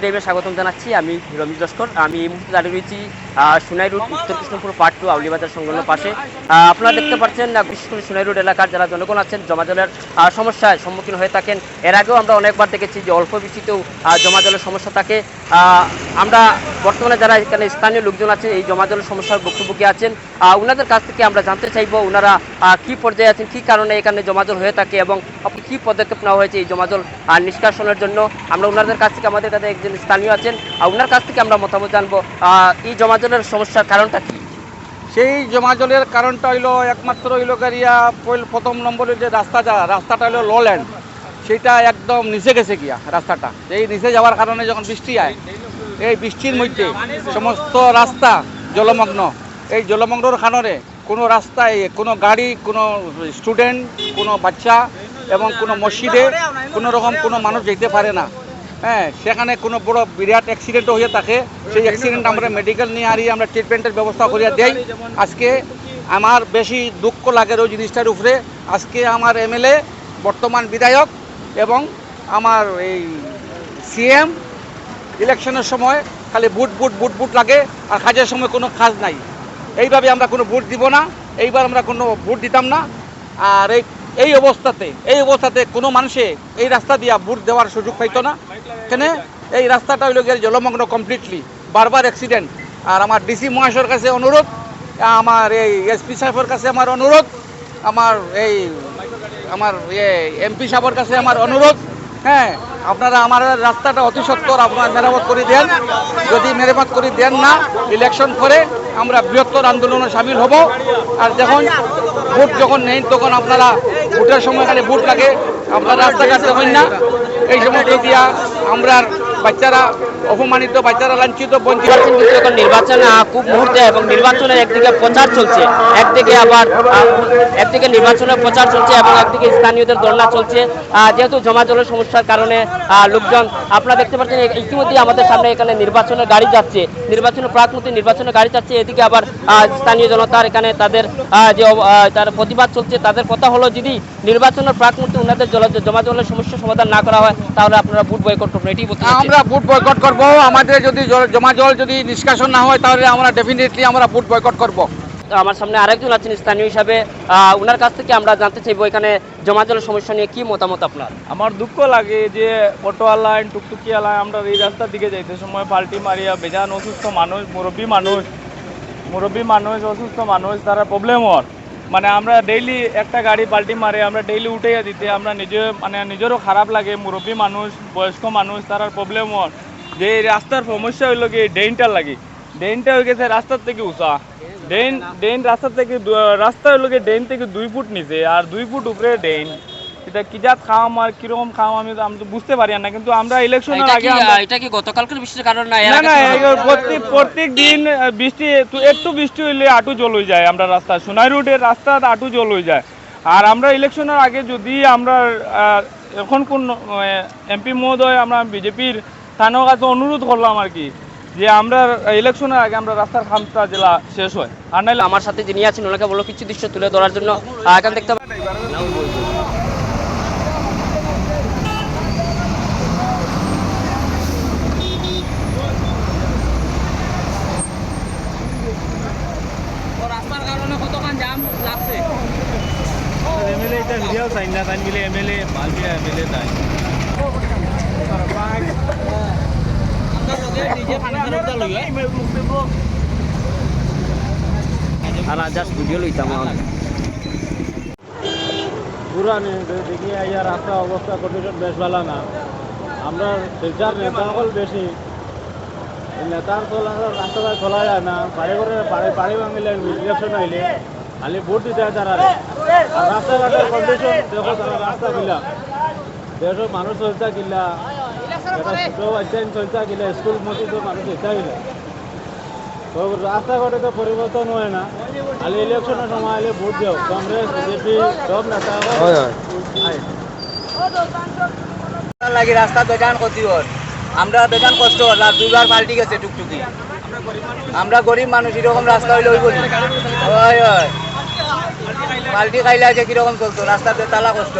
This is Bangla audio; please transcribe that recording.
টাইমে স্বাগতম জানাচ্ছি। আমি রমিজ লস্কর আমি এই মুহূর্তে দাঁড়িয়ে রয়েছি সোনাই রোড উত্তর কৃষ্ণপুর পার্ট টু আউলিবাজার সংলগ্ন পাশে। আপনারা দেখতে পাচ্ছেন বিশেষ করে সোনাই রোড এলাকার যারা জনগণ আছেন জমা জলের আহ, সমস্যার সম্মুখীন হয়ে থাকেন। এর আগেও আমরা অনেকবার দেখেছি যে অল্প বৃষ্টিতেও জমা জলের সমস্যা থাকে। আমরা বর্তমানে যারা এখানে স্থানীয় লোকজন আছে এই জমা জলের সমস্যার ভুক্তভোগী আছেন ওনাদের কাছ থেকে আমরা জানতে চাইব ওনারা কি পর্যায়ে আছেন কি কারণে এখানে জমা জল হয়ে থাকে এবং কি পদক্ষেপ নেওয়া হয়েছে এই জমা জল আহ, নিষ্কাশনের জন্য। আমরা ওনাদের কাছ থেকে আমাদের কাছে একজন স্থানীয় আছেন ওনার কাছ থেকে আমরা মতামত জানব। এই জমা জলের সমস্যার কারণটা কি? সেই জমা জলের কারণটা হইল একমাত্র হইল গাড়িয়া প্রথম নম্বরের যে রাস্তা যা রাস্তাটা হইল লো ল্যান্ড সেটা একদম নিচে গেছে গিয়া রাস্তাটা। এই নিচে যাওয়ার কারণে যখন বৃষ্টি হয় এই বৃষ্টির মধ্যে সমস্ত রাস্তা জলমগ্ন। এই জলমগ্নর কারণে কোনো রাস্তায় কোনো গাড়ি, কোনো স্টুডেন্ট, কোনো বাচ্চা এবং কোনো মসজিদে কোনো রকম কোনো মানুষ যেতে পারে না। হ্যাঁ সেখানে কোনো বড় বিরাট অ্যাক্সিডেন্টও হয়ে থাকে। সেই অ্যাক্সিডেন্ট আমরা মেডিকেল নিয়ে আরি আমরা ট্রিটমেন্টের ব্যবস্থা করিয়া দেই। আজকে আমার বেশি দুঃখ লাগে ওই জিনিসটার উপরে। আজকে আমার এমএলএ বর্তমান বিধায়ক এবং আমার এই সিএম ইলেকশনের সময় খালি বুট বুট বুট বুট লাগে আর কাজের সময় কোনো কাজ নাই। এইভাবে আমরা কোনো ভোট দিব না, এইবার আমরা কোনো ভোট দিতাম না। আর এই এই অবস্থাতে এই অবস্থাতে কোনো মানুষে এই রাস্তা দিয়া ভোট দেওয়ার সুযোগ পাইতো না। কেন? এই রাস্তাটা হইল গিয়ে জলমগ্ন কমপ্লিটলি বারবার অ্যাক্সিডেন্ট আর আমার ডিসি মহাশয়ের কাছে অনুরোধ, আমার এই এসপি সাহেবের কাছে আমার অনুরোধ, আমার এই, আমার এমপি সাহেবের কাছে আমার অনুরোধ। হ্যাঁ আপনারা আমার রাস্তাটা অতি সত্তর আপনারা মেরামত করে দেন। যদি মেরামত করে দেন না ইলেকশন করে আমরা বৃহত্তর আন্দোলনে সামিল হব। আর যখন ভোট যখন নেই, তখন আপনারা ভোটের সময় খালি ভোট লাগে আপনারা রাস্তাঘাট হয় না। এই সময় দিয়া আমরা বাচ্চারা অপমানিত, বাচ্চারা লাঞ্ছিত, বঞ্চিত। নির্বাচন খুব মুহূর্তে এবং নির্বাচনের একদিকে প্রচার চলছে, একদিকে আবার একদিকে নির্বাচনের প্রচার চলছে এবং একদিকে স্থানীয়দের ধর্ণা চলছে। যেহেতু জমা জলের সমস্যার কারণে লোকজন, আপনারা দেখতে পাচ্ছেন ইতিমধ্যেই আমাদের সামনে এখানে নির্বাচনের গাড়ি যাচ্ছে। নির্বাচনের প্রাকমুহূর্তে নির্বাচনের গাড়ি যাচ্ছে, এদিকে আবার স্থানীয় জনতার এখানে তাদের যে তার প্রতিবাদ চলছে, তাদের কথা হলো যদি নির্বাচনের প্রাকমুহূর্তে ওনাদের জল জমা জলের সমস্যা সমাধান না করা হয়, তাহলে আপনারা ভোট বয়কট করবেন। এটি বলতে। আমরা ভোট বয়কট করব। আমাদের যদি জল- জমা জল যদি নিষ্কাশন না হয় তাহলে আমরা ডেফিনেটলি আমরা ভোট বয়কট করব। তো আমার সামনে আরেকজন আছেন স্থানীয় হিসাবে। ওনার কাছ থেকে আমরা জানতে চাইব এখানে জমা জলের সমস্যা নিয়ে কি মতামত আপনার? আমার দুঃখ লাগে যে অটোওয়ালা টুকটুকিওয়ালা আমরা এই রাস্তার দিকে যাইতে সময় পাল্টি মারিয়া বেজান অসুস্থ মানুষ মুরব্বী মানুষ মুরব্বী মানুষ অসুস্থ মানুষ তারা প্রবলেম হর মানে আমরা ডেইলি একটা গাড়ি পাল্টি মারে, আমরা ডেইলি উঠাইয়া দিতে, আমরা নিজে মানে নিজেরও খারাপ লাগে, মুরব্বী মানুষ, বয়স্ক মানুষ, তার প্রবলেম হয় যে রাস্তার সমস্যা হইল কি ডেইনটা লাগে। ডেইনটা হয়ে গেছে রাস্তার থেকে উঁচা। ডেইন ডেইন রাস্তা থেকে রাস্তা হইল কি ডেইন থেকে দুই ফুট নিচে, আর দুই ফুট উপরে ড্রেন। এটা কি জাত খাওয়াম আর কীরকম খাওয়াম আমি তো আমি তো বুঝতে পারি না কিন্তু আমরা ইলেকশনের আগে আমরা- এটা কি গতকালকের বৃষ্টির কারণ না না না? প্রত্যেক প্রত্যেক দিন বৃষ্টি একটু- একটু বৃষ্টি হইলে আটু জল হয়ে যায় আমরা রাস্তা সোনাই রোডের রাস্তা আটু জল হয়ে যায়। আর আমরা ইলেকশনের আগে যদি আমরা আহ, এখন কোন এমপি মহোদয় আমরা বিজেপির স্থানীয় কাছে অনুরোধ করলাম আর কি যে আমরা ইলেকশনের আগে আমরা রাস্তার খামটা জেলা শেষ হয়। আর নাইলে আমার সাথে যিনি আছেন ওনাকে বলো কিছু দৃশ্য তুলে ধরার জন্য। এখানে দেখতে এটা ভিডিও চাই না তাই মিলে এমএলএ মালবিয়া এমএলএ তাই আর জাস্ট ভিডিও লইতাম পুরা দেখি ইয়ার রাস্তা অবস্থা কন্ডিশন বেশ ভালো না। আমরা শিলচার নেতা সকল বেশি। নেতার চলা রাস্তাটা চলা যায় না। বাড়ি করে বাড়ি বাড়ি ভাঙিলে ইলেকশন আইলে খালি ভোট দিতে হয় তারা রাস্তাঘাটের কন্ডিশন দেখো তারা রাস্তা গিলা দেশের মানুষ চলতা গিলা এটা ছোট বাচ্চা চলতা গিলা স্কুল মসজিদ মানুষ ইচ্ছা গিলা তো রাস্তাঘাটে তো পরিবর্তন হয় না। খালি ইলেকশনের সময় আইলে ভোট দিও। কংগ্রেস বিজেপি সব নেতা লাগি রাস্তা বেজান ক্ষতি হল আমরা বেজান কষ্ট হল আর দুইবার পাল্টি গেছে টুকটুকি। আমরা গরিব মানুষ এরকম রাস্তা হইলে ওই বলি হয় হয়। পাল্টি খাইলে আছে কীরকম চলতো? রাস্তাতে তালা কষ্ট